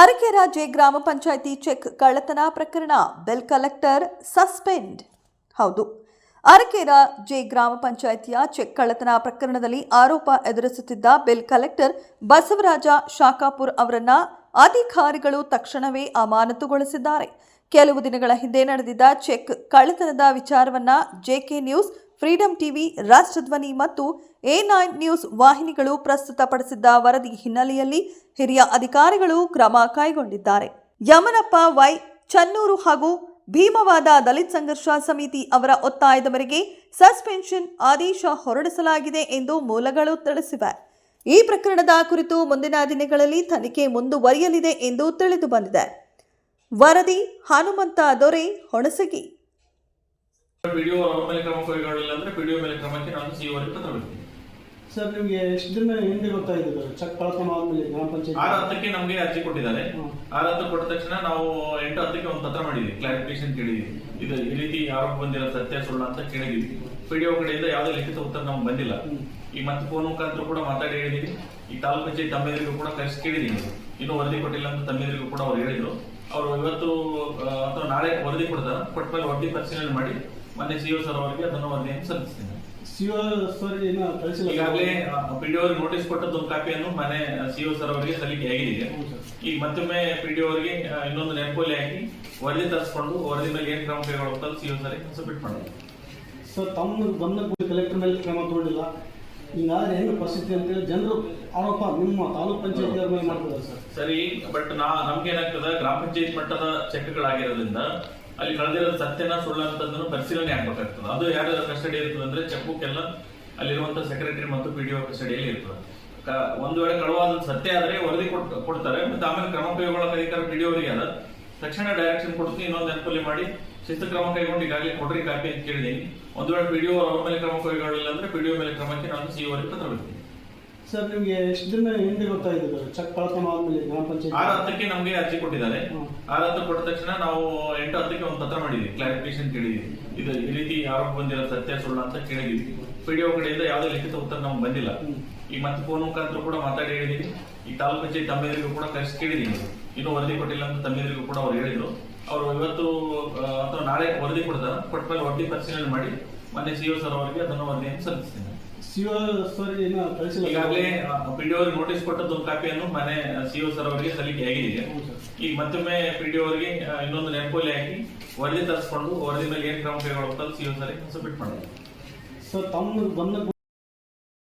ಅರಕೆರಾಜೆ ಗ್ರಾಮ ಪಂಚಾಯಿತಿ ಚೆಕ್ ಕಳ್ಳತನ ಪ್ರಕರಣ, ಬೆಲ್ ಕಲೆಕ್ಟರ್ ಸಸ್ಪೆಂಡ್. ಹೌದು, ಅರಕೆರ ಜೆ ಗ್ರಾಮ ಪಂಚಾಯಿತಿಯ ಚೆಕ್ ಕಳ್ಳತನ ಪ್ರಕರಣದಲ್ಲಿ ಆರೋಪ ಎದುರಿಸುತ್ತಿದ್ದ ಬೆಲ್ ಕಲೆಕ್ಟರ್ ಬಸವರಾಜ ಶಾಖಾಪುರ್ ಅವರನ್ನ ಅಧಿಕಾರಿಗಳು ತಕ್ಷಣವೇ ಅಮಾನತುಗೊಳಿಸಿದ್ದಾರೆ. ಕೆಲವು ದಿನಗಳ ಹಿಂದೆ ನಡೆದಿದ್ದ ಚೆಕ್ ಕಳ್ಳತನದ ವಿಚಾರವನ್ನ JK news freedom TV Rashtradhwani ಮತ್ತು ಎ ನೈನ್ ನ್ಯೂಸ್ ವಾಹಿನಿಗಳು ಪ್ರಸ್ತುತಪಡಿಸಿದ್ದ ವರದಿ ಹಿನ್ನೆಲೆಯಲ್ಲಿ ಹಿರಿಯ ಅಧಿಕಾರಿಗಳು ಕ್ರಮ ಕೈಗೊಂಡಿದ್ದಾರೆ. ಯಮನಪ್ಪ ವೈ ಚನ್ನೂರು ಹಾಗೂ ಭೀಮವಾದ ದಲಿತ್ ಸಂಘರ್ಷ ಸಮಿತಿ ಅವರ ಒತ್ತಾಯದ ಮೇರೆಗೆ ಸಸ್ಪೆನ್ಷನ್ ಆದೇಶ ಹೊರಡಿಸಲಾಗಿದೆ ಎಂದು ಮೂಲಗಳು ತಿಳಿಸಿವೆ. ಈ ಪ್ರಕರಣದ ಕುರಿತು ಮುಂದಿನ ದಿನಗಳಲ್ಲಿ ತನಿಖೆ ಮುಂದುವರಿಯಲಿದೆ ಎಂದು ತಿಳಿದು ಬಂದಿದೆ ವರದಿ ಹನುಮಂತ ದೊರೆ ಹೊಣಸಗಿ. ಪಿಡಿಒ ಅವ್ರ ಮೇಲೆ ಕ್ರಮ ಕೈಗೊಳ್ಳಲಿಲ್ಲ ಅಂದ್ರೆ ಪಿಡಿಒ ಮೇಲೆ ಕ್ರಮಕ್ಕೆ ನಾನು ಸಿ ಅವರಿಗೆ ಪತ್ರ ಬರೀತೀನಿ ಸರ್ ನಿಮಗೆ ಎಷ್ಟು ದಿನ ಹಿಂದೆ ಗೊತ್ತಾಗಿದೆ ಚೆಕ್ ಕಳ್ತನ ಆದ್ಮೇಲೆ ಗ್ರಾಮ ಆರು ಪಂಚಾಯತ್ ಹತ್ತಕ್ಕೆ ನಮಗೆ ಅರ್ಜಿ ಕೊಟ್ಟಿದ್ದಾರೆ. ಆರ್ ಆರು ಹತ್ತು ಕೊಟ್ಟ ತಕ್ಷಣ ನಾವು ಎಂಟು ಹತ್ತಕ್ಕೆ ಒಂದು ಪತ್ರ ಮಾಡಿದ್ವಿ. ಕ್ಲಾರಿಫಿಕೇಶನ್ ಕೇಳಿದ್ವಿ. ಇದು ಈ ರೀತಿ ಆರೋಪ ಬಂದಿರೋ ಸತ್ಯ ಸುಳ್ಳು ಅಂತ ಕೇಳಿದ್ವಿ. ಪಿಡಿಒ ಕಡೆಯಿಂದ ಯಾವುದೇ ಲಿಖಿತ ಉತ್ತರ ನಮ್ಗೆ ಬಂದಿಲ್ಲ. ಈ ಮತ್ತೆ ಫೋನ್ ಮುಖಾಂತರ ಕೂಡ ಮಾತಾಡಿ ಹೇಳಿದೀನಿ ಈ ತಾಲೂಕು ಪಂಚಾಯತ್ ತಮ್ಮೆದರಿಗೂ ಕೂಡ ಕರೆಸಿ ಕೇಳಿದೀನಿ. ಇನ್ನೂ ವರದಿ ಕೊಟ್ಟಿಲ್ಲ ಅಂತ ತಮ್ಮೆದರಿಗೂ ಕೂಡ ಅವ್ರು ಹೇಳಿದ್ರು. ಅವರು ಇವತ್ತು ಅಥವಾ ನಾಳೆ ವರದಿ ಕೊಡ್ತಾರೆ. ಕೊಟ್ಟ ಮೇಲೆ ವರದಿ ಪರಿಶೀಲನೆ ಮಾಡಿ ಮೊನ್ನೆ ಸಿಒ ಸರ್ ಅವರಿಗೆ ಅದನ್ನು ವರದಿಯನ್ನು ಸಿ ಸಿಒ ಸರ್ ಏನು ಕಳಿಸಿಲ್ಲ ಈಗಾಗಲೇ ಡಿ ಅವರಿಗೆ ನೋಟಿಸ್ ಕೊಟ್ಟದ್ದು ಒಂದು ಕಾಪಿಯನ್ನು ಮನೆ ಸಿಒ ಸರ್ ಅವರಿಗೆ ಸಲ್ಲಿಕೆ ಆಗಿದೆ. ಈಗ ಮತ್ತೊಮ್ಮೆ ಪಿಡಿಒ ಅವರಿಗೆ ಆ, ಇನ್ನೊಂದು ನೆನಪೋಲಿ ಹಾಕಿ ವರದಿ ತರಿಸ್ಕೊಂಡು ವರದಿ ಮೇಲೆ ಏನು ಕ್ರಮ ಕೈಗೊಳ್ಳುತ್ತಲ್ಲ ಸಿಒ ಸರ್ ಸಬ್ಮಿಟ್ ಮಾಡಿ ಸರ್ ತಮ್ಮ ಗಮನಕ್ಕೆ ಕಲೆಕ್ಟರ್ ಮೇಲೆ ಕ್ರಮ ತಗೊಂಡಿಲ್ಲ. ಹಿಂಗಾದ್ರೆ ಏನು ಪರಿಸ್ಥಿತಿ ಅಂತ ಹೇಳಿ ಜನರು ಆರೋಪ ನಿಮ್ಮ ತಾಲೂಕ್ ಪಂಚಾಯತ್ ಮೇಲೆ ಮಾಡ್ತಿದ್ದಾರೆ ಸರ್. ಸರಿ ಬಟ್ ನಾ ನಮ್ಗೆ ಏನಾಗ್ತದೆ ಗ್ರಾಮ ಪಂಚಾಯತ್ ಮಟ್ಟದ ಚೆಕ್ಗಳಾಗಿರೋದ್ರಿಂದ ಅಲ್ಲಿ ಕಳೆದಿರೋ ಸತ್ಯನ, ಸುಳ್ಳ ಅಂತಂದ್ರೆ ಪರಿಶೀಲನೆ ಆಗ್ಬೇಕಾಗ್ತದೆ. ಅದು ಯಾರು ಕಸ್ಟಡಿ ಇರ್ತದೆ ಅಂದ್ರೆ ಚೆಕ್ ಬುಕ್ ಅಲ್ಲಿರುವಂತ ಸೆಕ್ರೆಟರಿ ಮತ್ತು ಪಿಡಿಒ ಕಸ್ಟಡಿಯಲ್ಲಿ ಇರ್ತದೆ. ಒಂದು ವೇಳೆ ಕಳುವಾದ ಸತ್ಯ ಆದ್ರೆ ವರದಿ ಕೊಡ್ತಾರೆ. ಮತ್ತೆ ಆಮೇಲೆ ಕ್ರಮ ಕೈಗೊಳ್ಳೋ ಅಧಿಕಾರ ಡಿ ಅವರಿಗೆ ಅದ. ತಕ್ಷಣ ಡೈರೆಕ್ಷನ್ ಕೊಡ್ತೀನಿ, ಇನ್ನೊಂದು ನೆನಪಲ್ಲಿ ಮಾಡಿ. ಶಿಸ್ತು ಕ್ರಮ ಕೈಗೊಂಡು ಈಗಾಗಲೇ ಕೊಡ್ರಿ ಕಾಪಿ ಅಂತ ಕೇಳಿದೀನಿ ಒಂದು ವೇಳೆ ಪಿಡಿಒ ಅವ್ರ ಮೇಲೆ ಕ್ರಮ ಕೈಗೊಳ್ಳಿಲ್ಲ ಅಂದ್ರೆ ಪಿಡಿಒ ಮೇಲೆ ಕ್ರಮಕ್ಕೆ ನಾನು ಸಿ ಅವರಿಗೆ ಪತ್ರ ಬರೀತೀನಿ. ಸರ್ ನಿಮ್ಗೆ ಎಷ್ಟು ದಿನ ಹಿಂದೆ ಗೊತ್ತಾಯಿತು ಚೆಕ್ ಕಳ್ತನ ಆದ್ಮೇಲೆ ಗ್ರಾಮ ಪಂಚಾಯತ್? ಆರು ಹತ್ತಕ್ಕೆ ನಮಗೆ ಅರ್ಜಿ ಕೊಟ್ಟಿದ್ದಾರೆ. ಆರು ಹತ್ತು ಕೊಟ್ಟ ತಕ್ಷಣ ನಾವು ಎಂಟು ಹತ್ತಕ್ಕೆ ಒಂದು ಪತ್ರ ಮಾಡಿದ್ವಿ ಕ್ಲಾರಿಫಿಕೇಶನ್ ಕೇಳಿದ್ವಿ. ಇದು ಈ ರೀತಿ ಆರೋಪ ಬಂದಿರೋ ಸತ್ಯ ಸುಳ್ಳು ಅಂತ ಕೇಳಿದ್ವಿ. ಪಿಡಿಒ ಕಡೆಯಿಂದ ಯಾವುದೇ ಲಿಖಿತ ಉತ್ತರ ನಮ್ಗೆ ಬಂದಿಲ್ಲ. ಈಗ ಮತ್ತೆ ಫೋನ್ ಮುಖಾಂತರ ಕೂಡ ಮಾತಾಡಿ ಹೇಳಿದೀನಿ. ಈ ತಾಲೂಕು ಪಂಚಾಯತ್ ತಮ್ಮಿದ್ರಿಗೂ ಕೂಡ ಕರೆಸಿ ಕೇಳಿದೀನಿ. ಇನ್ನೂ ವರದಿ ಕೊಟ್ಟಿಲ್ಲ ಅಂತ ತಮ್ಮಿದ್ರಿಗೂ ಕೂಡ ಅವ್ರು ಹೇಳಿದ್ರು. ಅವರು ಇವತ್ತು ಅಥವಾ ನಾಳೆ ವರದಿ ಕೊಡ್ತಾರೆ. ಕೊಟ್ಟ ಮೇಲೆ ವರದಿ ಪರಿಶೀಲನೆ ಮಾಡಿ. ಮೊನ್ನೆ ಸಿಒ ಸರ್ ಅವರಿಗೆ ಅದನ್ನು ವರದಿಯನ್ನು ಸಲ್ಲಿಸ್ತೀನಿ. ಸಿಒ ಸರ್ ಈಗಾಗಲೇ ಕಳಿಸಿಲ್ಲ ಈಗಾಗಲೇ ಪಿಡಿಒ ಅವರಿಗೆ ನೋಟಿಸ್ ಕೊಟ್ಟದ್ದು ಒಂದು ಕಾಪಿಯನ್ನು ಮನೆ ಸಿಒ ಸರ್ ಅವರಿಗೆ ಸಲ್ಲಿಕೆ ಆಗಿದೆ. ಈಗ ಮತ್ತೊಮ್ಮೆ ಪಿಡಿಒ ಅವರಿಗೆ ಆ, ಇನ್ನೊಂದು ನೆನಪೋಲೆ ಹಾಕಿ ವರದಿ ತರಿಸ್ಕೊಂಡು ವರದಿ ಮೇಲೆ ಏನು ಕ್ರಮ ಕೈಗೊಳ್ಳುತ್ತಲ್ಲ ಒ ಸರ್ ಸಬ್ಮಿಟ್ ಮಾಡಿ ಸರ್ ತಮ್ಮ ಗಮನಕ್ಕೆ